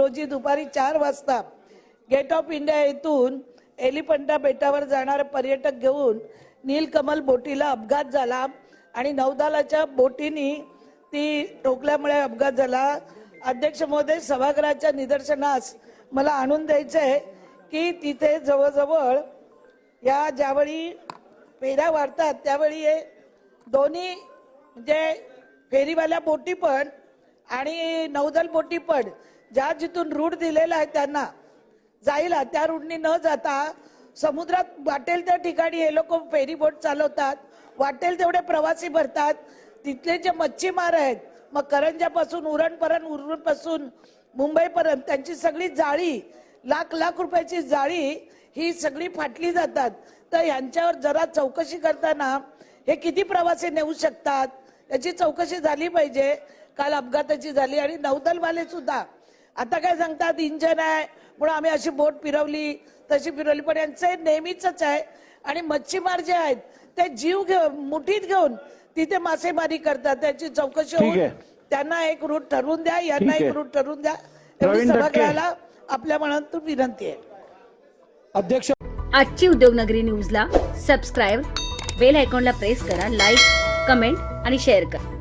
रोजी दुपारी चार वाजता गेट ऑफ इंडिया येथून एलिफंटा बेटावर जाणारे पर्यटक घेऊन नीलकमल बोटीला अपघात झाला आणि नौदलाच्या बोटीनी ती ठोकल्यामुळे अपघात झाला. अध्यक्ष महोदय सभागृहाच्या निदर्शनास मला आणून द्यायचं आहे की तिथे जवळजवळ या ज्यावेळी फेऱ्या वाढतात त्यावेळी हे दोन्ही म्हणजे फेरीवाल्या बोटी पण आणि नौदल बोटी पण. ज्या जिथून रूट दिलेला आहे त्यांना जायला त्या रूटनी न जाता समुद्रात वाटेल त्या ठिकाणी हे लोक फेरी बोट चालवतात. वाटेल तेवढे प्रवासी भरतात. तिथले जे मच्छीमार आहेत मग करंजापासून उरणपर्यंत उरणपासून मुंबईपर्यंत त्यांची सगळी जाळी लाख लाख रुपयाची जाळी ही सगळी फाटली जातात. तर यांच्यावर जरा चौकशी करताना हे किती प्रवासी नेऊ शकतात? याची चौकशी झाली पाहिजे. काल अपघाताची झाली आणि नौदलवाले सुद्धा. आता काय सांगतात इंजन आहे म्हणून आम्ही अशी बोट फिरवली तशी फिरवली. पण यांचं हे नेहमीच आहे. आणि मच्छीमार जे आहेत ते जीव घेऊन मुठीत घेऊन तिथे मासेमारी करतात. त्याची चौकशी होऊन. त्यांना एक रूट ठरवून द्या यांना एक. रूट ठरवून द्या. एवढी. सभागृहाला आपल्या मनातून विनंती आहे. अध्यक्ष आजची उद्योगनगरी न्यूजला सबस्क्राईब बेल आयकॉनला प्रेस करा लाईक कमेंट आणि शेअर करा.